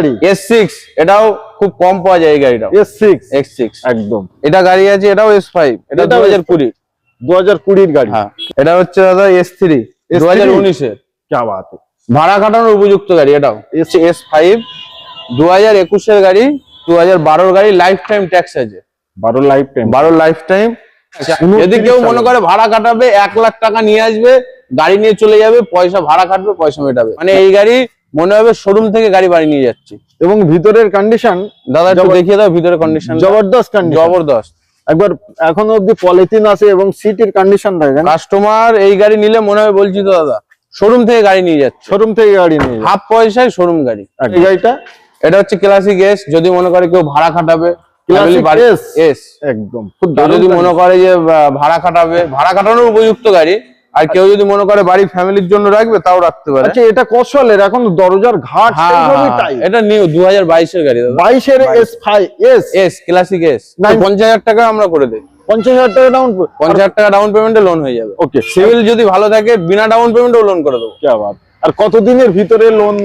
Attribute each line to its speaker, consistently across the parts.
Speaker 1: গাড়ি?
Speaker 2: এস এটাও খুব কম পাওয়া যায় এই গাড়িটা
Speaker 1: এস সিক্স
Speaker 2: এক্স সিক্স
Speaker 1: একদম।
Speaker 2: এটা গাড়ি আছে এটাও এস ফাইভ এটা দু
Speaker 1: এটাও
Speaker 2: হাজার কুড়ি।
Speaker 1: দু হাজার কুড়ির গাড়ি।
Speaker 2: হ্যাঁ। এটা হচ্ছে দাদা এস থ্রি দু হাজার উনিশের
Speaker 1: বাত। है।
Speaker 2: ভাড়া কাটানোর উপযুক্ত গাড়ি এটাও। এস এস ফাইভ দু হাজার একুশের গাড়ি দু হাজার বারোর গাড়ি লাইফ টাইম ট্যাক্স আছে।
Speaker 1: বারো লাইফ টাইম
Speaker 2: বারো লাইফ টাইম যদি কেউ মনে করে ভাড়া কাটাবে এক লাখ টাকা নিয়ে আসবে গাড়ি নিয়ে চলে যাবে পয়সা ভাড়া কাটবে পয়সা মেটাবে। মানে এই গাড়ি মনে হবে শোরুম থেকে গাড়ি বাড়ি নিয়ে যাচ্ছি।
Speaker 1: এবং ভিতরের কন্ডিশন
Speaker 2: দাদা একটু দেখিয়ে দাও ভিতরের কন্ডিশন
Speaker 1: জবরদস্ত কন্ডিশন
Speaker 2: জবরদস্ত।
Speaker 1: একবার এখনও অব্দি পলিথিন আছে এবং সিটের কন্ডিশন দেখেন।
Speaker 2: কাস্টমার এই গাড়ি নিলে মনে হবে বলছি তো দাদা শোরুম থেকে গাড়ি নিয়ে যাচ্ছে।
Speaker 1: শোরুম থেকে গাড়ি নিয়ে।
Speaker 2: হাফ পয়সায় শোরুম গাড়ি।
Speaker 1: এই গাড়িটা?
Speaker 2: এটা হচ্ছে ক্লাসিক এস যদি মনে করে কেউ ভাড়া খাটাবে? এস
Speaker 1: একদম। খুব
Speaker 2: যদি মনে করে যে ভাড়া খাটাবে ভাড়া খাটানোর উপযুক্ত গাড়ি আর কেউ যদি মনে করে বাড়ি ফ্যামিলির জন্য রাখবে তাও রাখতে পারে।
Speaker 1: আচ্ছা এটা কৌশলের এখন দরজার ঘাট
Speaker 2: হ্যাঁ হ্যাঁ, এটা নিউ দু হাজার বাইশের গাড়ি দাদা।
Speaker 1: বাইশের S five S
Speaker 2: S classic পঞ্চাশ হাজার টাকা আমরা করে দিই।
Speaker 1: পঞ্চাশ হাজার টাকা ডাউন
Speaker 2: পঞ্চাশ হাজার টাকা ডাউন পেমেন্টে লোন হয়ে যাবে।
Speaker 1: ওকে
Speaker 2: সিভিল যদি ভালো থাকে বিনা ডাউন পেমেন্টেও লোন করে দেবো।
Speaker 1: ক্যা বাত আর কতদিনের ভিতরে লোন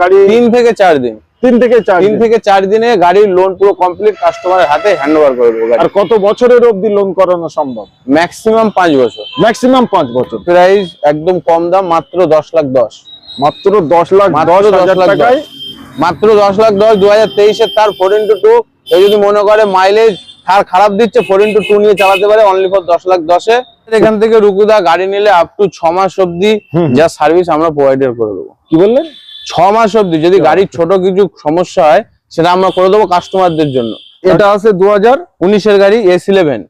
Speaker 1: গাড়ি
Speaker 2: তিন থেকে চার দিন।
Speaker 1: তিন থেকে চার
Speaker 2: তিন থেকে চার দিনে গাড়ির লোন পুরো কমপ্লিট কাস্টমারের হাতে হ্যান্ড ওভার করে দেবো
Speaker 1: আর কত বছরের অবধি লোন করানো সম্ভব?
Speaker 2: ম্যাক্সিমাম পাঁচ বছর।
Speaker 1: ম্যাক্সিমাম পাঁচ বছর।
Speaker 2: প্রাইস একদম কম দাম মাত্র দশ লাখ দশ।
Speaker 1: মাত্র দশ লাখ দশ হাজার টাকায়?
Speaker 2: মাত্র দশ লাখ দশ দু হাজার তেইশের তার ফোর ইন্টু টু কেউ যদি মনে করে মাইলেজ তার খারাপ দিচ্ছে ফোর ইন্টু টু নিয়ে চালাতে পারে অনলি ফর দশ লাখ দশে। এখান থেকে রুকুদা গাড়ি নিলে আপ টু ছ মাস অব্দি যা সার্ভিস আমরা প্রোভাইডার করে দেবো।
Speaker 1: কি বললেন?
Speaker 2: ছ মাস অব্দি যদি গাড়ির ছোট কিছু সমস্যা হয় সেটা আমরা করে দেবো কাস্টমারদের জন্য।
Speaker 1: এটা আছে দু হাজার
Speaker 2: উনিশের গাড়ি এস ইলেভেন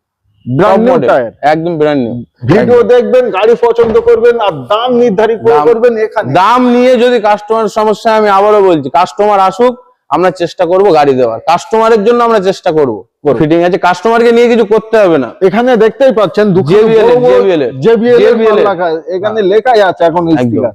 Speaker 2: একদম ব্র্যান্ড নিউ
Speaker 1: ভিডিও দেখবেন গাড়ি পছন্দ করবেন আর দাম নির্ধারিত
Speaker 2: দাম-
Speaker 1: করবেন এখানে।
Speaker 2: দাম নিয়ে যদি কাস্টমার সমস্যা হয়, আমি আবারও বলছি কাস্টমার আসুক আমরা চেষ্টা করব গাড়ি দেওয়ার। কাস্টমারের জন্য আমরা চেষ্টা করব। ফিটিং আছে কাস্টমারকে নিয়ে কিছু করতে হবে না।
Speaker 1: এখানে দেখতেই পাচ্ছেন এখানে লেখাই আছে এখন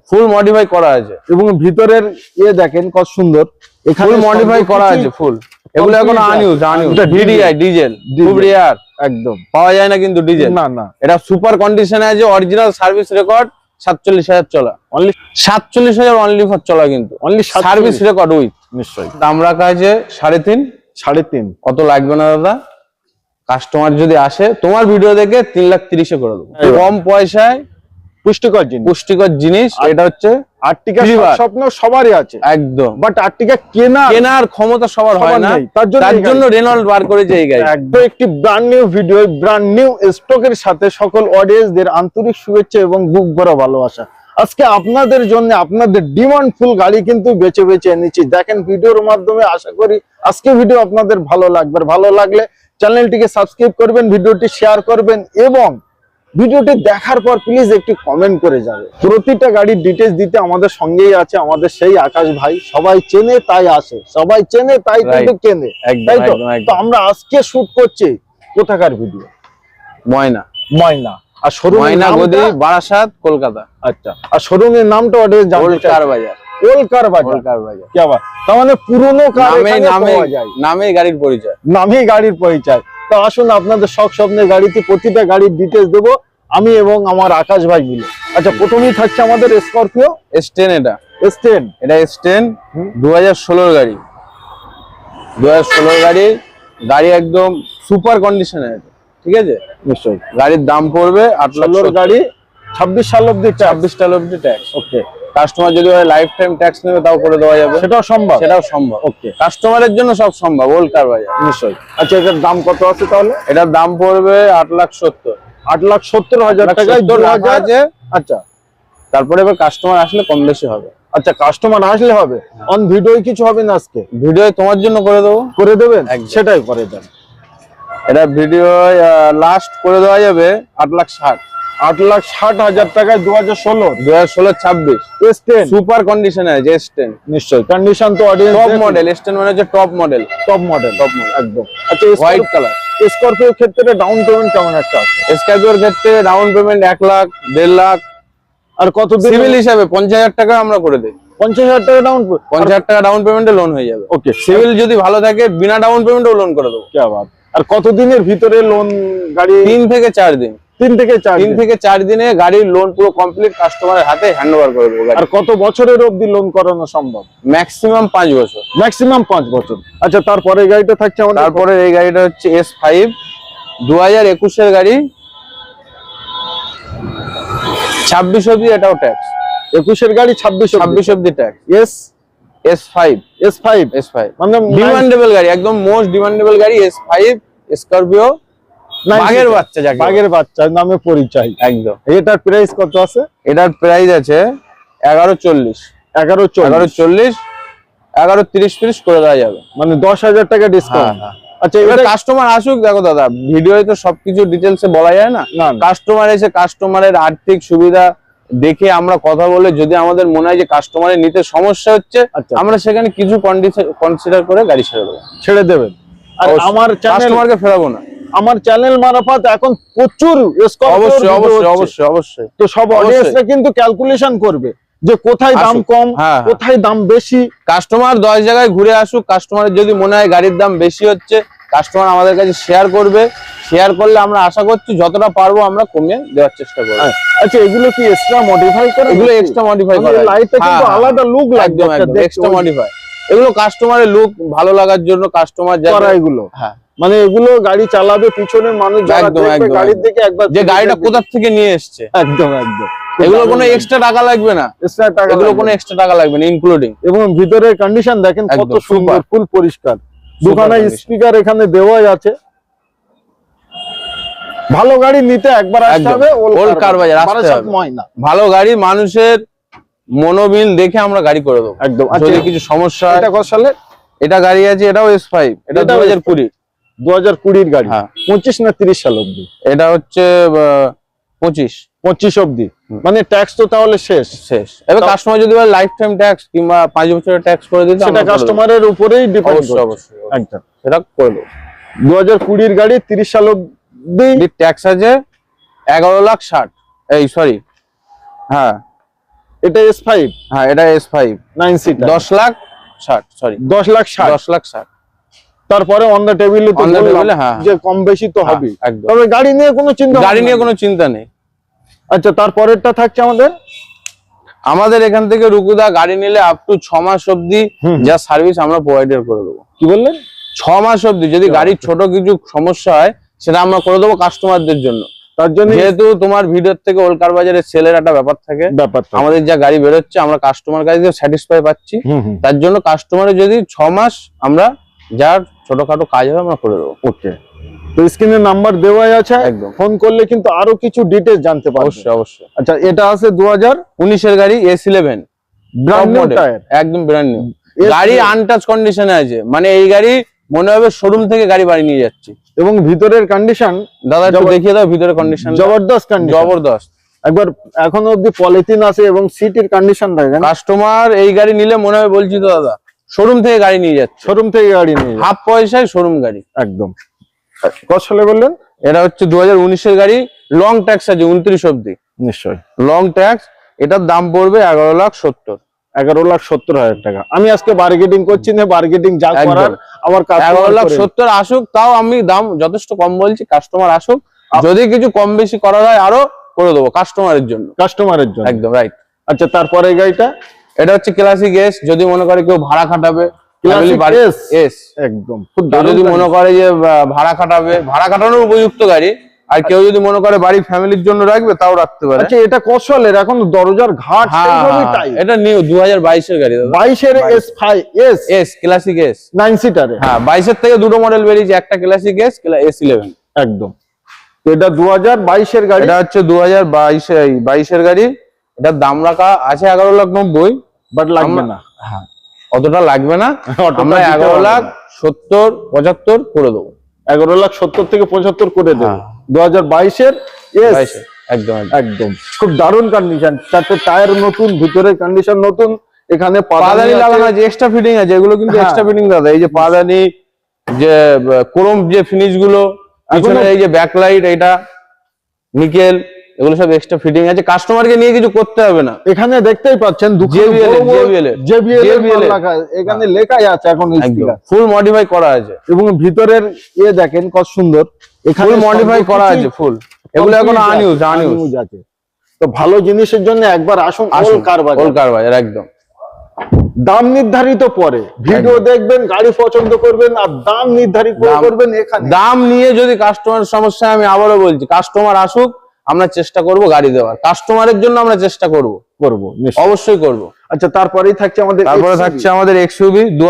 Speaker 2: ফুল মডিফাই করা আছে।
Speaker 1: এবং ভিতরের ইয়ে দেখেন কত সুন্দর।
Speaker 2: এখানে মডিফাই করা আছে ফুল এগুলো এখন আনইউজ
Speaker 1: এটা
Speaker 2: ভিডিআই ডিজেল খুব। রেয়ার
Speaker 1: একদম।
Speaker 2: পাওয়া যায় না কিন্তু ডিজেল
Speaker 1: না না।
Speaker 2: এটা সুপার কন্ডিশনে আছে অরিজিনাল সার্ভিস রেকর্ড সাতচল্লিশ হাজার চলা।
Speaker 1: অনলি
Speaker 2: সাতচল্লিশ হাজার অনলি ফর চলা কিন্তু।
Speaker 1: অনলি
Speaker 2: সার্ভিস রেকর্ড উইথ
Speaker 1: নিশ্চয়ই।
Speaker 2: দাম রাখা আছে সাড়ে তিন
Speaker 1: সাড়ে তিন।
Speaker 2: কত লাগবে না দাদা? কাস্টমার যদি আসে তোমার ভিডিও দেখে তিন লাখ তিরিশে করে দেবো। কম পয়সায়
Speaker 1: পুষ্টিকর জিনিস।
Speaker 2: পুষ্টিকর জিনিস এটা হচ্ছে
Speaker 1: আর্টিকা স্বপ্ন সবারই আছে।
Speaker 2: একদম।
Speaker 1: বাট আর্টিকা কেনা
Speaker 2: কেনার ক্ষমতা সবার হয় না।
Speaker 1: তার জন্য
Speaker 2: তার
Speaker 1: এই
Speaker 2: জন্য রেনল্ড বার করেছে এই গাড়ি।
Speaker 1: একদম। একটি brand new video brand new স্টকের সাথে সকল অডিয়েন্সদের আন্তরিক শুভেচ্ছা এবং বুক ভরা ভালোবাসা। আজকে আপনাদের জন্য আপনাদের ডিমান্ড ফুল গাড়ি কিন্তু বেছে বেছে এনেছি দেখেন ভিডিওর মাধ্যমে আশা করি আজকে ভিডিও আপনাদের ভালো লাগবে। ভালো লাগলে চ্যানেলটিকে সাবস্ক্রাইব করবেন ভিডিওটি শেয়ার করবেন এবং ভিডিওটি দেখার পর প্লিজ একটি কমেন্ট করে যাবে। প্রতিটা গাড়ির ডিটেলস দিতে আমাদের সঙ্গেই আছে আমাদের সেই আকাশ ভাই। সবাই চেনে তাই আসে। সবাই চেনে তাই কিন্তু কেনে। তাই তো? আমরা আজকে শুট করছি কোথাকার ভিডিও
Speaker 2: ময়না।
Speaker 1: ময়না। আর শোরুম
Speaker 2: বারাসাত কলকাতা।
Speaker 1: আচ্ছা আর শোরুমের নামটা জানতে
Speaker 2: ওল্ড বাজার।
Speaker 1: ওলকার বাজার। কি আবার? তার মানে পুরনো কার
Speaker 2: নামে নামে নামে গাড়ির পরিচয়।
Speaker 1: নামে গাড়ির পরিচয়। তো আসুন আপনাদের শখ স্বপ্নের গাড়িতে প্রতিটা গাড়ির ডিটেলস দেবো আমি এবং আমার আকাশ ভাই মিলে। আচ্ছা প্রথমেই থাকছে আমাদের স্করপিও
Speaker 2: এস টেন এটা।
Speaker 1: এস টেন
Speaker 2: এটা এস টেন। দু হাজার ষোলোর গাড়ি। দু হাজার ষোলোর গাড়ি। গাড়ি একদম সুপার কন্ডিশনে ঠিক আছে?
Speaker 1: নিশ্চয়ই।
Speaker 2: গাড়ির দাম পড়বে আট লাখ
Speaker 1: গাড়ি ছাব্বিশ সাল অব্দি
Speaker 2: ছাব্বিশ টাল অব্দি ট্যাক্স
Speaker 1: ওকে
Speaker 2: কাস্টমার যদি লাইফ টাইম ট্যাক্স নেবে তাও করে দেওয়া যাবে।
Speaker 1: সেটাও সম্ভব।
Speaker 2: সেটাও সম্ভব
Speaker 1: ওকে
Speaker 2: কাস্টমারের জন্য সব সম্ভব ওল্ড কার বাজার
Speaker 1: নিশ্চয়ই। আচ্ছা এটার দাম কত আছে তাহলে?
Speaker 2: এটার দাম পড়বে আট লাখ সত্তর।
Speaker 1: আট লাখ সত্তর হাজার টাকায় দু হাজার? আচ্ছা।
Speaker 2: তারপরে এবার কাস্টমার আসলে কম বেশি হবে।
Speaker 1: আচ্ছা কাস্টমার আসলে হবে। অন ভিডিও কিছু হবে না আজকে?
Speaker 2: ভিডিও তোমার জন্য করে দেবো।
Speaker 1: করে দেবেন? সেটাই করে দেন।
Speaker 2: এটা ভিডিও লাস্ট করে দেওয়া যাবে আট লাখ ষাট।
Speaker 1: আট লাখ ষাট হাজার টাকায় দু হাজার ষোলো।
Speaker 2: দু হাজার ষোলো ছাব্বিশ।
Speaker 1: এস টেন
Speaker 2: সুপার কন্ডিশনে আছে এস টেন
Speaker 1: নিশ্চয়ই কন্ডিশন তো audience
Speaker 2: top model S ten মানে হচ্ছে top model
Speaker 1: top model
Speaker 2: top model
Speaker 1: একদম। আচ্ছা
Speaker 2: হোয়াইট কালার
Speaker 1: স্করপিও ক্ষেত্রে ডাউন পেমেন্ট কেমন একটা আছে?
Speaker 2: স্কর্পিওর ক্ষেত্রে ডাউন পেমেন্ট এক লাখ দেড় লাখ।
Speaker 1: আর কত
Speaker 2: সিভিল হিসাবে পঞ্চাশ হাজার টাকা আমরা করে দিই।
Speaker 1: পঞ্চাশ হাজার টাকা ডাউন
Speaker 2: পঞ্চাশ হাজার টাকা ডাউন পেমেন্টে লোন হয়ে যাবে।
Speaker 1: ওকে
Speaker 2: সিভিল যদি ভালো থাকে বিনা ডাউন পেমেন্টেও লোন করে দেবো।
Speaker 1: কে আবার আর কতদিনের ভিতরে লোন গাড়ি?
Speaker 2: তিন থেকে চার দিন।
Speaker 1: তিন থেকে চার
Speaker 2: তিন থেকে চার দিনে গাড়ির লোন পুরো কমপ্লিট কাস্টমারের হাতে হ্যান্ড ওভার করে দেবো
Speaker 1: আর কত বছরের অবধি লোন করানো সম্ভব?
Speaker 2: ম্যাক্সিমাম পাঁচ বছর।
Speaker 1: ম্যাক্সিমাম পাঁচ বছর। আচ্ছা তারপরে গাড়িটা থাকছে আমাদের?
Speaker 2: তারপরে এই গাড়িটা হচ্ছে এস ফাইভ দু হাজার একুশের গাড়ি। ছাব্বিশ অব্দি এটাও ট্যাক্স
Speaker 1: একুশের গাড়ি ছাব্বিশ
Speaker 2: ছাব্বিশ অব্দি tax
Speaker 1: S
Speaker 2: S five
Speaker 1: S five
Speaker 2: S five
Speaker 1: মানে
Speaker 2: ডিমান্ডেবল গাড়ি একদম মোস্ট ডিমান্ডেবল গাড়ি এস ফাইভ স্করপিও বাঘের বাচ্চা যাকে
Speaker 1: বাঘের বাচ্চা নামে পরিচয়।
Speaker 2: একদম।
Speaker 1: এটার প্রাইস কত আছে?
Speaker 2: এটার প্রাইস আছে এগারো চল্লিশ।
Speaker 1: এগারো
Speaker 2: এগারো তিরিশ তিরিশ করে দেওয়া যাবে।
Speaker 1: মানে দশ হাজার টাকা ডিসকাউন্ট
Speaker 2: হ্যাঁ,
Speaker 1: আচ্ছা
Speaker 2: এবার কাস্টমার আসুক দেখো দাদা ভিডিওতে সবকিছু ডিটেলসে বলা যায় না। কাস্টমার এসে কাস্টমারের আর্থিক সুবিধা দেখে আমরা কথা বলে যদি আমাদের মনে হয় যে কাস্টমারের নিতে সমস্যা হচ্ছে
Speaker 1: আচ্ছা।
Speaker 2: আমরা সেখানে কিছু কনসিডার করে গাড়ি ছেড়ে দেবো।
Speaker 1: ছেড়ে দেবেন। আর আমার চ্যানেল
Speaker 2: কাস্টমারকে ফেরাবো না।
Speaker 1: আমার চ্যানেল মারফত এখন প্রচুর
Speaker 2: অবশ্যই অবশ্যই অবশ্যই অবশ্যই।
Speaker 1: তো সব। অডিয়েন্সরা কিন্তু ক্যালকুলেশন করবে যে কোথায় দাম কম
Speaker 2: হ্যাঁ, হ্যাঁ।
Speaker 1: কোথায় দাম বেশি।
Speaker 2: কাস্টমার দশ জায়গায় ঘুরে আসুক কাস্টমারের যদি মনে হয় গাড়ির দাম বেশি হচ্ছে কাস্টমার আমাদের কাছে শেয়ার করবে। শেয়ার করলে আমরা আশা করছি যতটা পারব আমরা কমিয়ে দেওয়ার চেষ্টা করব।
Speaker 1: হ্যাঁ। আচ্ছা এগুলো কি এক্সট্রা মডিফাই করে
Speaker 2: এগুলো এক্সট্রা মডিফাই করা
Speaker 1: লাইটটা কিন্তু আলাদা লুক লাগবে
Speaker 2: একদম এক্সট্রা মডিফাই এগুলো কাস্টমারের লুক ভালো লাগার জন্য কাস্টমার
Speaker 1: করা এগুলো।
Speaker 2: হ্যাঁ।
Speaker 1: মানে এগুলো গাড়ি চালাবে পিছনের মানুষ যারা
Speaker 2: একদম, একদম,
Speaker 1: গাড়ির। দিকে একবার
Speaker 2: যে গাড়িটা কোথা থেকে নিয়ে এসছে?
Speaker 1: একদম একদম।
Speaker 2: এগুলো কোনো এক্সট্রা টাকা লাগবে না।
Speaker 1: এক্সট্রা টাকা
Speaker 2: এগুলো কোনো এক্সট্রা টাকা লাগবে না ইনক্লুডিং
Speaker 1: এবং ভিতরের কন্ডিশন দেখেন কত সুন্দর ফুল পরিষ্কার। দুখানা স্পিকার এখানে দেওয়াই আছে। ভালো গাড়ি নিতে একবার আসতে হবে
Speaker 2: ওল্ড কার বাজার, আসতে হবে। ভালো গাড়ি মানুষের মনোবিল দেখে আমরা গাড়ি করে দেবো।
Speaker 1: একদম। আচ্ছা
Speaker 2: যদি কিছু সমস্যা
Speaker 1: এটা কত সালে?
Speaker 2: এটা গাড়ি আছে এটাও এস ফাইভ এটা দু হাজার কুড়ি।
Speaker 1: দু হাজার কুড়ির গাড়ি।
Speaker 2: হ্যাঁ।
Speaker 1: পঁচিশ না তিরিশ সাল অব্দি
Speaker 2: এটা হচ্ছে পঁচিশ।
Speaker 1: পঁচিশ অব্দি মানে ট্যাক্স তো তাহলে শেষ।
Speaker 2: শেষ। এবার কাস্টমার যদি লাইফ টাইম ট্যাক্স কিংবা পাঁচ বছরের ট্যাক্স করে দিতে
Speaker 1: সেটা কাস্টমারের উপরেই ডিপেন্ড
Speaker 2: অবশ্যই অবশ্যই
Speaker 1: একদম।
Speaker 2: সেটা করে দেবো।
Speaker 1: দু হাজার কুড়ির গাড়ি তিরিশ সাল অব্দি
Speaker 2: ট্যাক্স আছে এগারো লাখ ষাট। এই সরি হ্যাঁ।
Speaker 1: এটা এস ফাইভ
Speaker 2: হ্যাঁ এটা এস ফাইভ
Speaker 1: নাইন সিটার
Speaker 2: দশ লাখ ষাট সরি
Speaker 1: দশ লাখ ষাট।
Speaker 2: দশ লাখ ষাট।
Speaker 1: তারপরে অন দ্য টেবিলে তো বললাম
Speaker 2: হ্যাঁ।
Speaker 1: যে কম বেশি তো
Speaker 2: হ্যাঁ, একদম।
Speaker 1: তবে গাড়ি নিয়ে কোনো চিন্তা
Speaker 2: গাড়ি নিয়ে কোনো চিন্তা নেই।
Speaker 1: আচ্ছা তারপরেরটা থাকছে আমাদের?
Speaker 2: আমাদের এখান থেকে রুকুদা গাড়ি নিলে আপ টু ছ মাস
Speaker 1: হুম।
Speaker 2: যা সার্ভিস আমরা প্রোভাইডার করে দেবো।
Speaker 1: কি বললেন?
Speaker 2: ছ মাস অব্দি যদি গাড়ির ছোট কিছু সমস্যা হয় সেটা আমরা করে দেবো কাস্টমারদের জন্য।
Speaker 1: তার জন্য
Speaker 2: যেহেতু তোমার ভিডিওর থেকে ওলকার বাজারে সেলের একটা ব্যাপার থাকে
Speaker 1: ব্যাপারটা
Speaker 2: আমাদের যা গাড়ি বেরোচ্ছে আমরা কাস্টমার কাছে স্যাটিসফাই পাচ্ছি। তার জন্য কাস্টমারের যদি ছ মাস আমরা যার ছোটখাটো কাজ হবে আমরা করে দেবো।
Speaker 1: ওকে। তো স্ক্রিনে নাম্বার দেওয়াই আছে।
Speaker 2: একদম।
Speaker 1: ফোন করলে কিন্তু আরও কিছু ডিটেলস জানতে পারবে।
Speaker 2: অবশ্যই অবশ্যই।
Speaker 1: আচ্ছা এটা আছে
Speaker 2: গাড়ি S eleven
Speaker 1: brand new tyre
Speaker 2: একদম ব্র্যান্ড নিউ গাড়ি আনটাচ কন্ডিশনে আছে। মানে এই গাড়ি মনে হবে শোরুম থেকে গাড়ি বাড়ি নিয়ে যাচ্ছি।
Speaker 1: এবং ভিতরের কন্ডিশন
Speaker 2: দাদা একটু দেখিয়ে দাও ভিতরের কন্ডিশন
Speaker 1: জবরদস্ত কন্ডিশন
Speaker 2: জবরদস্ত।
Speaker 1: একবার এখনও অবধি পলিথিন আছে এবং সিটের কন্ডিশন দেখেন।
Speaker 2: কাস্টমার এই গাড়ি নিলে মনে হবে বলছি তো দাদা শোরুম থেকে গাড়ি নিয়ে যাচ্ছে।
Speaker 1: শোরুম থেকে গাড়ি নিয়ে।
Speaker 2: হাফ পয়সায় শোরুম গাড়ি।
Speaker 1: একদম। কত সালে বললেন?
Speaker 2: এটা হচ্ছে দু হাজার উনিশের গাড়ি লং ট্যাক্স আছে উনত্রিশ অব্দি
Speaker 1: নিশ্চয়
Speaker 2: লং ট্যাক্স এটার দাম পড়বে এগারো লাখ সত্তর।
Speaker 1: এগারো লাখ সত্তর হাজার টাকা। আমি আজকে বার্গেটিং করছি না বার্গেটিং যা করার আমার
Speaker 2: এগারো লাখ সত্তর আসুক তাও আমি দাম যথেষ্ট কম বলছি কাস্টমার আসুক যদি কিছু কম বেশি করা হয় আরও করে দেবো কাস্টমারের জন্য।
Speaker 1: কাস্টমারের জন্য।
Speaker 2: একদম রাইট
Speaker 1: আচ্ছা তারপরে গাড়িটা?
Speaker 2: এটা হচ্ছে ক্লাসিক এস যদি মনে করে কেউ ভাড়া খাটাবে এস
Speaker 1: একদম। খুব
Speaker 2: যদি মনে করে যে ভাড়া খাটাবে ভাড়া খাটানোর উপযুক্ত গাড়ি আর কেউ যদি মনে করে বাড়ি ফ্যামিলির জন্য রাখবে তাও রাখতে পারে।
Speaker 1: আচ্ছা এটা কৌশলের এখন দরজার ঘাট
Speaker 2: হ্যাঁ, হ্যাঁ, এটা নিউ দু হাজার বাইশের গাড়ি দাদা।
Speaker 1: বাইশের S five S
Speaker 2: S classic S
Speaker 1: nine সিটারে
Speaker 2: হ্যাঁ বাইশের থেকে দুটো মডেল বেরিয়েছে একটা ক্লাসিক এস এস ইলেভেন
Speaker 1: একদম। তো এটা দু হাজার বাইশের গাড়ি।
Speaker 2: এটা হচ্ছে দু হাজার বাইশে বাইশের গাড়ি। এটার দাম রাখা আছে এগারো লাখ নব্বই।
Speaker 1: বাট লাগবে না।
Speaker 2: হ্যাঁ অতটা লাগবে না। আমরা
Speaker 1: দিতে
Speaker 2: এগারো
Speaker 1: পারব
Speaker 2: লাখ
Speaker 1: না।
Speaker 2: সত্তর পঁচাত্তর করে দেবো।
Speaker 1: এগারো লাখ সত্তর থেকে পঁচাত্তর করে দেবে।
Speaker 2: হ্যাঁ।
Speaker 1: দু হাজার বাইশের
Speaker 2: একদম
Speaker 1: খুব দারুণ কন্ডিশন চারটে টায়ার নতুন ভিতরের কন্ডিশন নতুন এখানে
Speaker 2: পাদানি
Speaker 1: পাদানি
Speaker 2: লাগানো
Speaker 1: আছে।
Speaker 2: আছে এক্সট্রা ফিটিং আছে এগুলো কিন্তু
Speaker 1: হ্যাঁ।
Speaker 2: এক্সট্রা ফিটিং দাদা। এই যে পাদানি যে ক্রোম যে ফিনিশগুলো পিছনে এই যে ব্যাকলাইট এটা নিকেল এগুলো সব এক্সট্রা ফিটিং আছে। কাস্টমারকে নিয়ে কিছু করতে হবে না।
Speaker 1: এখানে দেখতেই পাচ্ছেন জেবিএল এখানে লেখাই আছে এখন
Speaker 2: ফুল মডিফাই করা আছে।
Speaker 1: এবং ভিতরের ইয়ে দেখেন কত সুন্দর। এখানে
Speaker 2: মডিফাই করা আছে ফুল এগুলো এখন আনইউজ আনইউজ
Speaker 1: আছে তো ভালো জিনিসের জন্য একবার আসুন ওল কার বাজার
Speaker 2: বাজার একদম।
Speaker 1: দাম নির্ধারিত পরে। ভিডিও দেখবেন গাড়ি পছন্দ করবেন আর দাম নির্ধারিত করবেন এখানে।
Speaker 2: দাম নিয়ে যদি কাস্টমার সমস্যা আমি আবারও বলছি কাস্টমার আসুক আমরা চেষ্টা করব গাড়ি দেওয়ার। কাস্টমারের জন্য আমরা চেষ্টা করব।
Speaker 1: করব।
Speaker 2: অবশ্যই করব।
Speaker 1: আচ্ছা তারপরেই থাকছে আমাদের
Speaker 2: তারপরে থাকছে আমাদের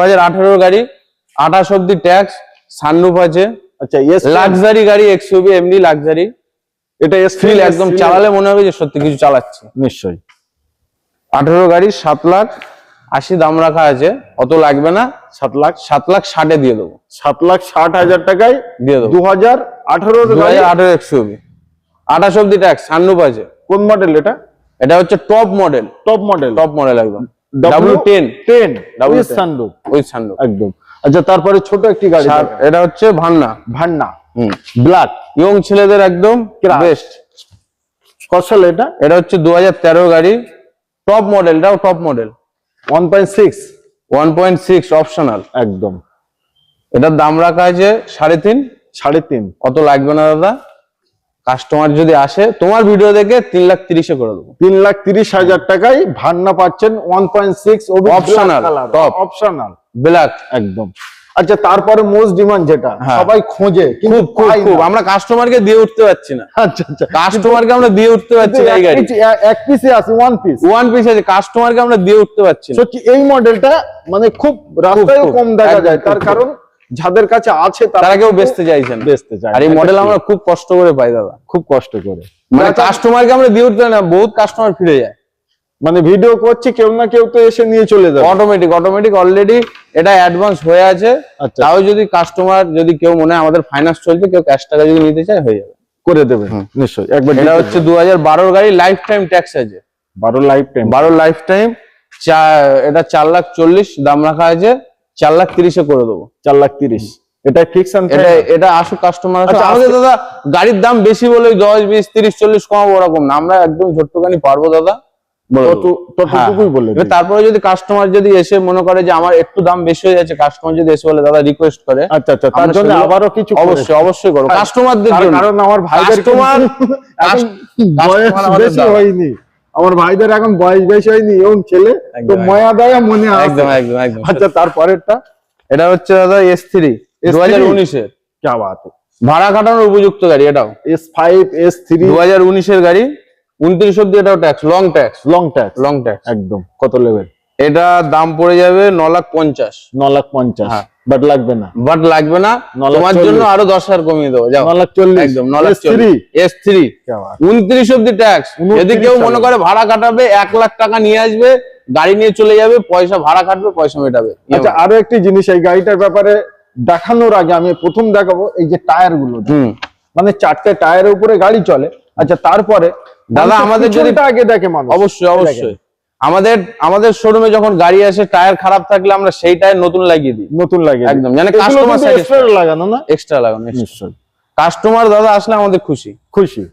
Speaker 2: হাজার আঠারোর গাড়ি আঠাশ অব্দি ট্যাক্স সানরুফ আছে।
Speaker 1: আচ্ছা এস
Speaker 2: লাক্সারি গাড়ি এক্সইউভি এমনি লাক্সারি
Speaker 1: এটা এস
Speaker 2: ফিল একদম চালালে মনে হবে যে সত্যি কিছু চালাচ্ছে।
Speaker 1: নিশ্চয়ই।
Speaker 2: আঠারো গাড়ি সাত লাখ আশি দাম রাখা আছে। অত লাগবে না
Speaker 1: সাত লাখ
Speaker 2: সাত লাখ ষাটে দিয়ে দেবো।
Speaker 1: সাত লাখ ষাট হাজার টাকায়
Speaker 2: দিয়ে দেবো।
Speaker 1: দু হাজার
Speaker 2: হাজার আঠারো এক্সইউভি আঠাশ অব্দি ট্যাক্স সানরুফ আছে
Speaker 1: কোন মডেল এটা?
Speaker 2: এটা হচ্ছে top model
Speaker 1: top model
Speaker 2: top model একদম। W ten
Speaker 1: ten
Speaker 2: W10
Speaker 1: sunroof
Speaker 2: ওই সানরুফ
Speaker 1: একদম। আচ্ছা তারপরে ছোট একটি গাড়ি।
Speaker 2: এটা হচ্ছে ভান্না।
Speaker 1: ভান্না
Speaker 2: হুম।
Speaker 1: ব্ল্যাক।
Speaker 2: ইয়ং ছেলেদের একদম বেস্ট
Speaker 1: কসল এটা?
Speaker 2: এটা হচ্ছে দু হাজার তেরো গাড়ি। টপ মডেল এটাও top model
Speaker 1: one point six
Speaker 2: one point six optional
Speaker 1: একদম।
Speaker 2: এটার দাম রাখা আছে সাড়ে তিন।
Speaker 1: সাড়ে তিন।
Speaker 2: কত লাগবে না দাদা? কাস্টমার যদি আসে তোমার ভিডিও দেখে তিন লাখ তিরিশে করে দেবো।
Speaker 1: তিন লাখ তিরিশ হাজার টাকায় ভান্না পাচ্ছেন one point six. Optional
Speaker 2: black
Speaker 1: একদম। আচ্ছা তারপরে মোস্ট ডিমান্ড যেটা
Speaker 2: হ্যাঁ।
Speaker 1: সবাই খোঁজে
Speaker 2: খুব খুব। আমরা কাস্টমারকে দিয়ে উঠতে পারছি না।
Speaker 1: আচ্ছা আচ্ছা।
Speaker 2: কাস্টমারকে আমরা দিয়ে উঠতে পারছি না এই গাড়ি।
Speaker 1: এক- পিসে আছে ওয়ান পিস
Speaker 2: ওয়ান পিস আছে কাস্টমারকে আমরা দিয়ে উঠতে পারছি না।
Speaker 1: সত্যি এই মডেলটা মানে খুব রাস্তায় কম দেখা যায়। তার কারণ যাদের কাছে আছে
Speaker 2: তারা কেউ বেচতে চাইছে না।
Speaker 1: বেচতে চায়
Speaker 2: আর এই মডেল আমরা খুব কষ্ট করে পাই দাদা
Speaker 1: খুব কষ্ট করে।
Speaker 2: মানে কাস্টমারকে আমরা দিয়ে উঠতে না বহুত কাস্টমার ফিরে যায়।
Speaker 1: মানে ভিডিও করছি কেউ না কেউ তো এসে নিয়ে চলে যাবে।
Speaker 2: অটোমেটিক অটোমেটিক অলরেডি এটা অ্যাডভান্স হয়ে আছে।
Speaker 1: আচ্ছা।
Speaker 2: তাও যদি কাস্টমার যদি কেউ মনে হয় আমাদের ফাইন্যান্স চলছে কেউ ক্যাশ টাকা যদি নিতে চায় হয়ে যাবে।
Speaker 1: করে দেবে। নিশ্চয়ই। একবার
Speaker 2: এটা হচ্ছে দু হাজার বারোর গাড়ি লাইফ টাইম ট্যাক্স আছে।
Speaker 1: বারো লাইফ টাইম
Speaker 2: বারো লাইফ টাইম এটা চার লাখ চল্লিশ দাম রাখা আছে। চার লাখ তিরিশে করে দেবো
Speaker 1: চার লাখ তিরিশ। এটা ফিক্স
Speaker 2: এটা এটা আসুক কাস্টমার
Speaker 1: আচ্ছা,
Speaker 2: আমাদের দাদা গাড়ির দাম বেশি বলে দশ বিশ তিরিশ চল্লিশ কমাবো ওরকম না আমরা একদম ছোট্টখানি পারব দাদা। এবার
Speaker 1: দিই।
Speaker 2: তারপরে যদি কাস্টমার যদি এসে মনে করে যে আমার একটু দাম বেশি হয়ে যাচ্ছে কাস্টমার যদি এসে বলে দাদা রিকোয়েস্ট করে
Speaker 1: আচ্ছা আচ্ছা তার জন্য আবারও কিছু
Speaker 2: অবশ্যই অবশ্যই করো কাস্টমারদের জন্য
Speaker 1: কারণ আমার
Speaker 2: আমাদের
Speaker 1: বেশি হয়নি। আমার ভাইদের এখন বয়স বেশি হয়নি এবং ছেলে। তো ময়া দায়া মনে
Speaker 2: একদম একদম একদম।
Speaker 1: আচ্ছা তারপরেরটা?
Speaker 2: এটা হচ্ছে দাদা এস থ্রি দু হাজার উনিশের।
Speaker 1: কে বাত।
Speaker 2: ভাড়া কাটানোর উপযুক্ত গাড়ি এটাও।
Speaker 1: এস ফাইভ এস থ্রি
Speaker 2: দু হাজার উনিশের গাড়ি উনত্রিশ অব্দি এটাও tax long tax
Speaker 1: long tax
Speaker 2: long tax
Speaker 1: একদম। কত লেভেল
Speaker 2: এটা দাম পড়ে যাবে ন লাখ পঞ্চাশ।
Speaker 1: ন লাখ পঞ্চাশ।
Speaker 2: হ্যাঁ।
Speaker 1: বাট লাগবে না।
Speaker 2: বাট লাগবে না। তোমার জন্য আরও দশ হাজার কমিয়ে দেবো। যাও। একদম এস থ্রি উনত্রিশ অব্দি ট্যাক্স যদি কেউ মনে করে ভাড়া কাটাবে এক লাখ টাকা নিয়ে আসবে গাড়ি নিয়ে চলে যাবে পয়সা ভাড়া কাটবে পয়সা মেটাবে।
Speaker 1: আচ্ছা আরও একটি জিনিস এই গাড়িটার ব্যাপারে দেখানোর আগে আমি প্রথম দেখাবো এই যে
Speaker 2: টায়ারগুলো
Speaker 1: মানে চারটে টায়ারের উপরে গাড়ি চলে। আচ্ছা তারপরে
Speaker 2: দাদা আমাদের যদি
Speaker 1: আগে দেখে মানুষ।
Speaker 2: অবশ্যই অবশ্যই। আমাদের আমাদের শোরুমে যখন গাড়ি আসে টায়ার খারাপ থাকলে আমরা সেই টায়ার নতুন লাগিয়ে দিই।
Speaker 1: নতুন লাগে
Speaker 2: একদম, মানে satisfied।
Speaker 1: extra লাগানো না?
Speaker 2: এক্সট্রা লাগানো
Speaker 1: নিশ্চয়ই।
Speaker 2: কাস্টমার দাদা আসলে আমাদের খুশি।
Speaker 1: খুশি।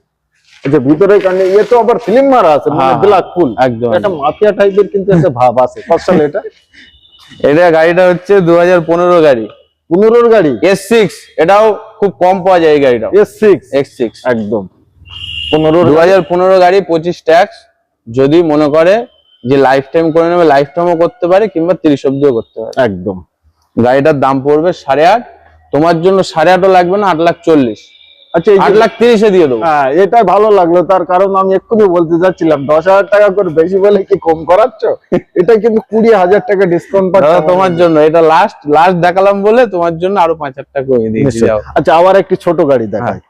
Speaker 1: আচ্ছা ভিতরে কারণে ইয়ে তো আবার ফিল্ম মারা আছে মানে ব্ল্যাক ফুল
Speaker 2: একদম,
Speaker 1: একটা মাফিয়া টাইপের কিন্তু একটা ভাব আছে। কত এটা?
Speaker 2: এটা গাড়িটা হচ্ছে দু হাজার পনেরো গাড়ি।
Speaker 1: পনেরোর গাড়ি?
Speaker 2: এস সিক্স এটাও খুব কম পাওয়া যায় এই
Speaker 1: সিক্স
Speaker 2: এক্স সিক্স
Speaker 1: একদম। পনেরো
Speaker 2: দু হাজার পনেরো গাড়ি পঁচিশ ট্যাক্স যদি মনে করে যে লাইফ টাইম করে নেবে লাইফ টাইমও করতে পারে কিংবা তিরিশ অব্দিও করতে পারে।
Speaker 1: একদম।
Speaker 2: গাড়িটার দাম পড়বে সাড়ে আট তোমার জন্য সাড়ে আটও লাগবে না আট লাখ চল্লিশ।
Speaker 1: আচ্ছা
Speaker 2: আট লাখ তিরিশে দিয়ে দেবো।
Speaker 1: হ্যাঁ এটা ভালো লাগল তার কারণ আমি এক্ষুনি বলতে যাচ্ছিলাম দশ হাজার টাকা করে বেশি বলে কি কম করাচ্ছ? এটা কিন্তু কুড়ি হাজার টাকা ডিসকাউন্ট পাচ্ছ
Speaker 2: তোমার জন্য এটা লাস্ট লাস্ট দেখালাম বলে তোমার জন্য আরও পাঁচ হাজার টাকা কমিয়ে দিয়েছি
Speaker 1: আচ্ছা আবার একটি ছোট গাড়ি দেখায়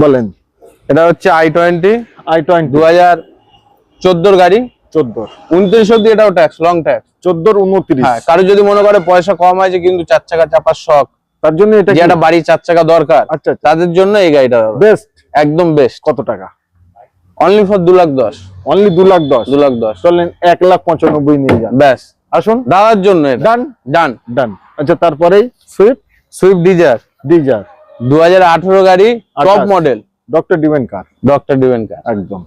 Speaker 1: বলেন।
Speaker 2: এটা হচ্ছে আই টোয়েন্টি
Speaker 1: আই টোয়েন্টি
Speaker 2: দু হাজার চোদ্দোর গাড়ি।
Speaker 1: চোদ্দ
Speaker 2: উনত্রিশ অব্দি এটাও ট্যাক্স লং ট্যাক্স
Speaker 1: চোদ্দোর উনত্রিশ।
Speaker 2: হ্যাঁ কারও যদি মনে করে পয়সা কম আছে কিন্তু চার চাকা চাপার শখ
Speaker 1: তার জন্য এটা
Speaker 2: একটা বাড়ি চার চাকা দরকার
Speaker 1: আচ্ছা আচ্ছা।
Speaker 2: তাদের জন্য এই গাড়িটা
Speaker 1: বেস্ট
Speaker 2: একদম বেস্ট
Speaker 1: কত টাকা?
Speaker 2: অনলি ফর দু লাখ দশ।
Speaker 1: অনলি দু লাখ দশ।
Speaker 2: দু লাখ দশ।
Speaker 1: চলেন এক লাখ পঁচানব্বই নিয়ে যান।
Speaker 2: ব্যাস।
Speaker 1: আসুন।
Speaker 2: দাদার জন্য
Speaker 1: ডান
Speaker 2: ডান
Speaker 1: ডান আচ্ছা তারপরেই সুইফট
Speaker 2: সুইফট ডিজার
Speaker 1: ডিজার
Speaker 2: দু হাজার আঠারো গাড়ি top. Model
Speaker 1: doctor driven car
Speaker 2: doctor driven car
Speaker 1: একদম।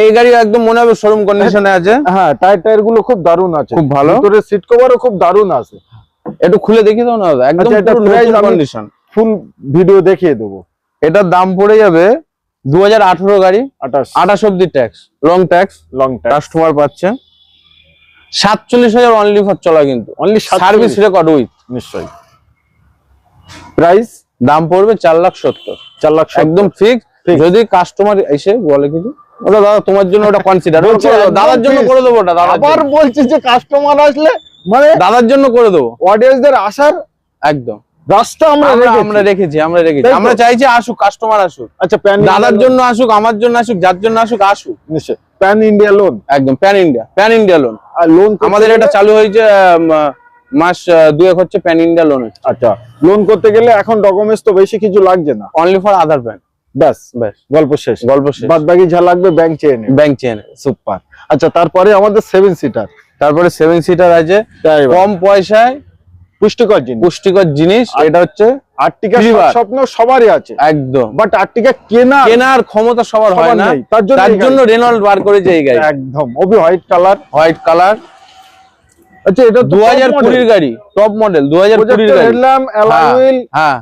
Speaker 2: এই গাড়ি একদম মনে হবে শোরুম কন্ডিশনে আছে।
Speaker 1: হ্যাঁ টায়ার টায়ারগুলো খুব দারুণ আছে।
Speaker 2: খুব ভালো।
Speaker 1: ভিতরে সিট কভারও খুব দারুণ আছে।
Speaker 2: একটু খুলে দাও না একদম
Speaker 1: এটা
Speaker 2: পুরো
Speaker 1: price
Speaker 2: কন্ডিশন
Speaker 1: ফুল ভিডিও দেখিয়ে দেবো।
Speaker 2: এটার দাম পড়ে যাবে দু হাজার আঠারো গাড়ি।
Speaker 1: আঠাশ।
Speaker 2: আঠাশ অব্দি tax long tax
Speaker 1: long time
Speaker 2: customer পাচ্ছে সাতচল্লিশ হাজার অনলি ফর চলা কিন্তু।
Speaker 1: অনলি
Speaker 2: সার্ভিস রেকর্ড উইথ
Speaker 1: নিশ্চয়ই। প্রাইস
Speaker 2: দাম পড়বে চার লাখ সত্তর।
Speaker 1: চার লাখ
Speaker 2: একদম ফিক্স. যদি কাস্টমার এসে বলে কিছু ওটা দাদা তোমার জন্য ওটা কনসিডার দাদার জন্য করে দেবো ওটা দাদা
Speaker 1: আবার। বলছি যে কাস্টমার আসলে মানে
Speaker 2: দাদার জন্য করে দেবো।
Speaker 1: অডিয়েন্সদের আসার
Speaker 2: একদম।
Speaker 1: রাস্তা আমরা
Speaker 2: আমরা
Speaker 1: রেখেছি।
Speaker 2: আমরা রেখেছি আমরা চাইছি আসুক কাস্টমার আসুক।
Speaker 1: আচ্ছা প্যান
Speaker 2: দাদার জন্য আসুক আমার জন্য আসুক যার জন্য আসুক আসুক।
Speaker 1: নিশ্চয়। প্যান ইন্ডিয়া লোন
Speaker 2: একদম pan India pan India loan
Speaker 1: আর লোন
Speaker 2: আমাদের এটা চালু হয়েছে মাস দুয়েক হচ্ছে প্যান ইন্ডিয়া লোন
Speaker 1: আচ্ছা লোন করতে গেলে এখন ডকুমেন্টস তো বেশি কিছু লাগছে না।
Speaker 2: অনলি ফর আধার প্যান
Speaker 1: ব্যাস।
Speaker 2: ব্যাস।
Speaker 1: গল্প শেষ।
Speaker 2: গল্প শেষ।
Speaker 1: বাদ বাকি যা লাগবে ব্যাংক চেয়ে নেবে।
Speaker 2: ব্যাংক চেনে
Speaker 1: সুপার আচ্ছা তারপরে আমাদের সেভেন সিটার
Speaker 2: তারপরে সেভেন সিটার আছে। কম পয়সায়
Speaker 1: পুষ্টিকর জিনিস।
Speaker 2: পুষ্টিকর জিনিস এটা হচ্ছে
Speaker 1: আর্টিকা স্বপ্ন সবারই আছে।
Speaker 2: একদম।
Speaker 1: বাট আর্টিকা কেনা
Speaker 2: কেনার ক্ষমতা সবার হয় না।
Speaker 1: তার জন্য
Speaker 2: তার জন্য রেনল্ড বার গাড়ি।
Speaker 1: একদম। ওবি হোয়াইট কালার
Speaker 2: হোয়াইট কালার
Speaker 1: আচ্ছা এটা
Speaker 2: গাড়ি। টপ মডেল গাড়ি। হ্যাঁ, হ্যাঁ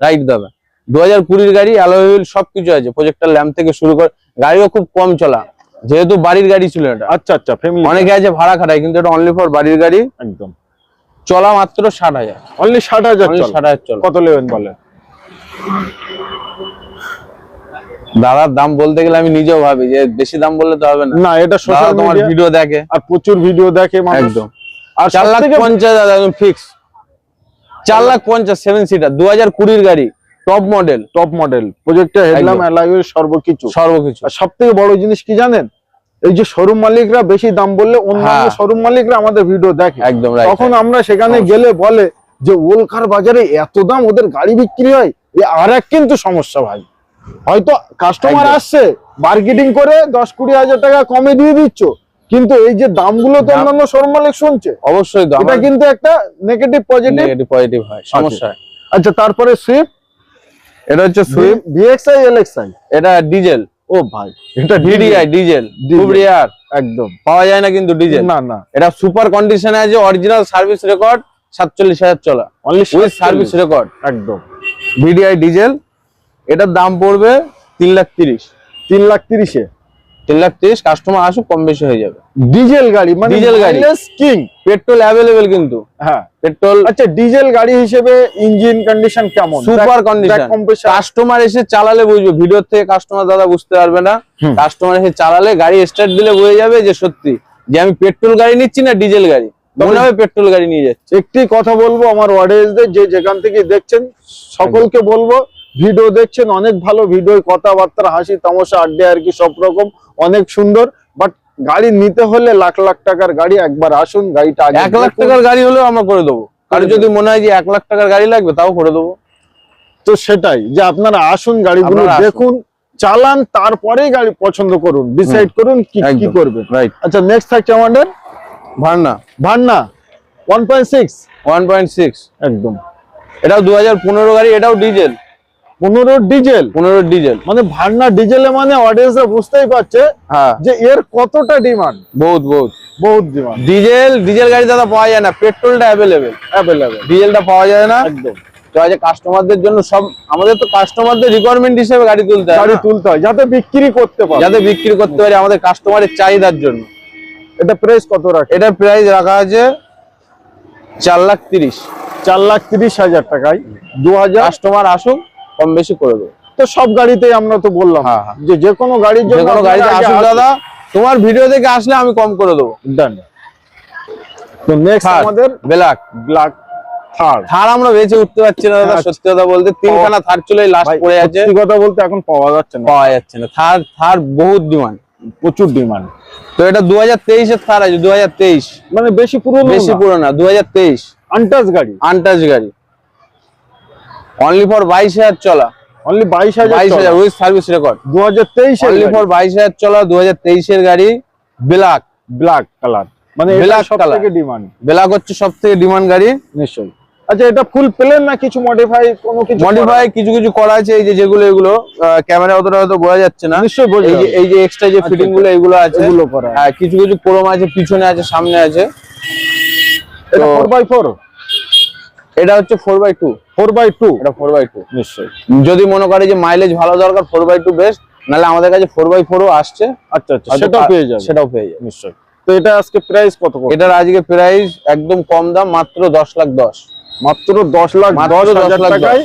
Speaker 2: রাইট দাদা। দু হাজার কুড়ির গাড়ি অ্যালয় হুইল সবকিছু আছে। প্রজেক্টর ল্যাম্প থেকে শুরু করে গাড়িও খুব কম চলা। যেহেতু বাড়ির গাড়ি ছিল এটা।
Speaker 1: আচ্ছা আচ্ছা ফ্যামিলি
Speaker 2: অনেকে আছে ভাড়া খাটায় কিন্তু এটা অনলি ফর বাড়ির গাড়ি।
Speaker 1: একদম।
Speaker 2: চলা মাত্র ষাট হাজার।
Speaker 1: অনলি ষাট হাজার
Speaker 2: ষাট হাজার চলা।
Speaker 1: কত নেবেন বলে?
Speaker 2: দাদার দাম বলতে গেলে আমি নিজেও ভাবি যে বেশি দাম বললে তো হবে না।
Speaker 1: না এটা সোশ্যাল
Speaker 2: তোমার ভিডিও দেখে।
Speaker 1: আর প্রচুর ভিডিও দেখে
Speaker 2: একদম।
Speaker 1: আর
Speaker 2: চার লাখ পঞ্চাশ ফিক্স চার লাখ পঞ্চাশ সেভেন সিটার দু হাজার কুড়ির গাড়ি। Top model
Speaker 1: top model projector headlamp
Speaker 2: একদম।
Speaker 1: সর্বকিছু।
Speaker 2: সর্বকিছু।
Speaker 1: আর সব থেকে বড় জিনিস কি জানেন? এই যে শোরুম মালিকরা বেশি দাম বললে অন্যান্য
Speaker 2: হ্যাঁ।
Speaker 1: শোরুম মালিকরা আমাদের ভিডিও দেখে।
Speaker 2: একদম
Speaker 1: তখন আমরা সেখানে গেলে বলে যে ওলকার বাজারে এত দাম ওদের গাড়ি বিক্রি হয়? এ আর এক কিন্তু সমস্যা ভাই। হয়তো কাস্টমার আসছে মার্কেটিং করে দশ কুড়ি হাজার টাকা কমে দিয়ে দিচ্ছ। কিন্তু এই যে দামগুলো তো অন্যান্য শোরুম মালিক শুনছে।
Speaker 2: অবশ্যই দাম
Speaker 1: এটা কিন্তু একটা নেগেটিভ পজিটিভ
Speaker 2: পজিটিভ হয় সমস্যা
Speaker 1: আচ্ছা তারপরে সুইফট
Speaker 2: এটা হচ্ছে সুইফট
Speaker 1: ভিএক্সআই এলএক্সআই
Speaker 2: এটা ডিজেল
Speaker 1: ও ভাই। এটা
Speaker 2: ডিডিআই ডিজেল। খুব রেয়ার
Speaker 1: একদম।
Speaker 2: পাওয়া যায় না কিন্তু ডিজেল
Speaker 1: না না।
Speaker 2: এটা সুপার কন্ডিশনে আছে অরিজিনাল সার্ভিস রেকর্ড সাতচল্লিশ হাজার চলা।
Speaker 1: অনলি
Speaker 2: উইথ সার্ভিস রেকর্ড
Speaker 1: একদম।
Speaker 2: ডিডিআই ডিজেল এটার দাম পড়বে তিন লাখ তিরিশ।
Speaker 1: তিন লাখ তিরিশে।
Speaker 2: তিন লাখ তিরিশ কাস্টমার আসুক কম বেশি হয়ে যাবে।
Speaker 1: ডিজেল গাড়ি মানে
Speaker 2: ডিজেল গাড়ি।
Speaker 1: কিং
Speaker 2: পেট্রোল অ্যাভেলেবেল কিন্তু।
Speaker 1: হ্যাঁ।
Speaker 2: পেট্রোল
Speaker 1: আচ্ছা ডিজেল গাড়ি হিসেবে ইঞ্জিন কন্ডিশন কেমন?
Speaker 2: সুপার কন্ডিশন কাস্টমার এসে চালালে বুঝবে। ভিডিও থেকে কাস্টমার দাদা বুঝতে পারবে না। কাস্টমার এসে চালালে গাড়ি স্টার্ট দিলে বুঝে যাবে যে সত্যি যে আমি পেট্রোল গাড়ি নিচ্ছি না ডিজেল গাড়ি। মনে হবে পেট্রোল গাড়ি নিয়ে যাচ্ছে।
Speaker 1: একটি কথা বলব আমার অডিয়েন্সদের যে যেখান থেকে দেখছেন সকলকে বলব ভিডিও দেখছেন অনেক ভালো ভিডিও কথাবার্তা হাসি তামাশা আড্ডে আর কি সব রকম। অনেক সুন্দর বাট গাড়ি নিতে হলে লাখ লাখ টাকার গাড়ি একবার আসুন গাড়িটা
Speaker 2: এক লাখ টাকার গাড়ি হলেও আমরা করে দেবো। আর যদি মনে হয় যে এক লাখ টাকার গাড়ি লাগবে তাও করে দেবো।
Speaker 1: তো সেটাই যে আপনারা আসুন গাড়িগুলো দেখুন চালান তারপরে গাড়ি পছন্দ করুন ডিসাইড করুন কি কি। করবেন
Speaker 2: রাইট
Speaker 1: আচ্ছা নেক্সট থাকছে আমাদের Verna. One point six
Speaker 2: one point six
Speaker 1: একদম।
Speaker 2: এটাও দু হাজার পনেরো গাড়ি এটাও ডিজেল
Speaker 1: পনেরো ডিজেল।
Speaker 2: পনেরো ডিজেল।
Speaker 1: মানে ভান্না ডিজেলে মানে অডিয়েন্সরা বুঝতেই পারছে
Speaker 2: হ্যাঁ।
Speaker 1: যে এর কতটা ডিমান্ড
Speaker 2: বহুত বহুত।
Speaker 1: বহুত ডিমান্ড
Speaker 2: ডিজেল ডিজেল গাড়ি দাদা পাওয়া যায় না পেট্রোলটা অ্যাভেলেবেল
Speaker 1: অ্যাভেলেবেল
Speaker 2: ডিজেলটা পাওয়া যায় না।
Speaker 1: একদম।
Speaker 2: কাস্টমারদের জন্য সব আমাদের তো কাস্টমারদের রিকোয়ারমেন্ট হিসেবে গাড়ি তুলতে হয়
Speaker 1: গাড়ি তুলতে হয় যাতে বিক্রি করতে পারে।
Speaker 2: যাতে বিক্রি করতে পারি আমাদের কাস্টমারের চাহিদার জন্য।
Speaker 1: এটা প্রাইস কত রাখে?
Speaker 2: এটার প্রাইস রাখা আছে চার লাখ তিরিশ।
Speaker 1: চার লাখ তিরিশ হাজার টাকায়। দু হাজার
Speaker 2: কাস্টমার আসুক কম বেশি করে দেবো।
Speaker 1: তো সব গাড়িতেই আমরা তো বললাম
Speaker 2: হ্যাঁ, হ্যাঁ।
Speaker 1: যে যে কোনো গাড়ির জন্য
Speaker 2: কোনো গাড়িতে
Speaker 1: আসুন।
Speaker 2: দাদা। তোমার ভিডিও দেখে আসলে আমি কম করে দেবো।
Speaker 1: ডান তো নেক্সট
Speaker 2: থার
Speaker 1: আমাদের
Speaker 2: ব্ল্যাক
Speaker 1: ব্ল্যাক থার
Speaker 2: থার আমরা বেঁচে উঠতে পারছি না দাদা
Speaker 1: আচ্ছা।
Speaker 2: সত্যি কথা বলতে। তিনখানা থার চলে লাস্ট
Speaker 1: ভাই,
Speaker 2: পড়ে আছে।
Speaker 1: সত্যি কথা বলতে এখন পাওয়া যাচ্ছে না।
Speaker 2: পাওয়া যাচ্ছে না। থার থার বহুত ডিমান্ড
Speaker 1: প্রচুর ডিমান্ড
Speaker 2: তো এটা দু হাজার তেইশের থার আছে দু হাজার তেইশ।
Speaker 1: মানে বেশি পুরনো
Speaker 2: বেশি পুরোনো
Speaker 1: আনটাচ গাড়ি।
Speaker 2: আনটাচ গাড়ি। অনলি ফর বাইশ হাজার চলা।
Speaker 1: অনলি বাইশ হাজার
Speaker 2: বাইশ হাজার উইথ সার্ভিস রেকর্ড
Speaker 1: দু হাজার তেইশে
Speaker 2: অনলি ফর বাইশ হাজার চলা দু হাজার তেইশের গাড়ি ব্ল্যাক
Speaker 1: ব্ল্যাক কালার মানে
Speaker 2: color।
Speaker 1: থেকে ডিমান্ড
Speaker 2: ব্ল্যাক হচ্ছে সব থেকে ডিমান্ড গাড়ি।
Speaker 1: নিশ্চয়ই। আচ্ছা এটা ফুল প্লেন না কিছু মডিফাই কোনো কিছু
Speaker 2: মডিফাই কিছু কিছু করা আছে এই যে যেগুলো এগুলো ক্যামেরা অতটা হয়তো বোঝা যাচ্ছে না।
Speaker 1: নিশ্চয়ই বোঝা
Speaker 2: এই যে এই যে এক্সট্রা যে
Speaker 1: আচ্ছা,
Speaker 2: ফিটিংগুলো এগুলো আছে।
Speaker 1: এগুলো করা।
Speaker 2: হ্যাঁ কিছু কিছু ক্রোম আছে পিছনে আছে সামনে আছে।
Speaker 1: এটা
Speaker 2: তো-
Speaker 1: ফোর বাই ফোর
Speaker 2: এটা হচ্ছে four by two
Speaker 1: four by two
Speaker 2: এটা ফোর বাই টু
Speaker 1: নিশ্চয়ই।
Speaker 2: যদি মনে করে যে মাইলেজ ভালো দরকার ফোর বাই টু বেস্ট নাহলে আমাদের কাছে ফোর বাই ফোরও আসছে।
Speaker 1: আচ্ছা আচ্ছা সেটাও পেয়ে যাবে।
Speaker 2: সেটাও পেয়ে যাবে।
Speaker 1: নিশ্চয়ই। তো এটা আজকে প্রাইস কত
Speaker 2: এটার আজকে প্রাইস একদম কম দাম মাত্র দশ লাখ দশ।
Speaker 1: মাত্র দশ লাখ দশ হাজার
Speaker 2: লাখ
Speaker 1: টাকায়?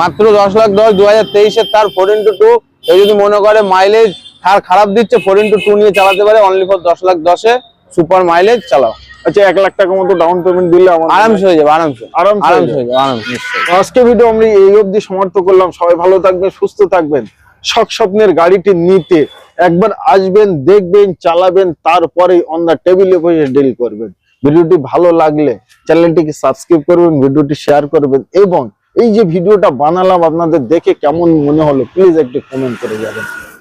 Speaker 2: মাত্র দশ লাখ দশ দু হাজার তেইশের তার ফোর ইন্টু টু কেউ যদি মনে করে মাইলেজ তার খারাপ দিচ্ছে ফোর ইন্টু টু নিয়ে চালাতে পারে অনলি ফর দশ লাখ দশে। সুপার মাইলেজ চালাও।
Speaker 1: আচ্ছা এক লাখ টাকা মতো ডাউন পেমেন্ট দিলে আমার
Speaker 2: আরামসে হয়ে যাবে আরামসে।
Speaker 1: আরামসে হয়ে
Speaker 2: আরামসে
Speaker 1: যাবে।
Speaker 2: হয়ে যাবে আরামসে।
Speaker 1: আজকে ভিডিও আমরা এই অবধি সমাপ্ত করলাম। সবাই ভালো থাকবেন সুস্থ থাকবেন। শখ স্বপ্নের গাড়িটি নিতে একবার আসবেন দেখবেন চালাবেন তারপরে অন দা টেবিলে বসে ডিল করবেন। ভিডিওটি ভালো লাগলে চ্যানেলটিকে সাবস্ক্রাইব করবেন ভিডিওটি শেয়ার করবেন এবং এই যে ভিডিওটা বানালাম আপনাদের দেখে কেমন মনে হলো প্লিজ একটু কমেন্ট করে যাবেন।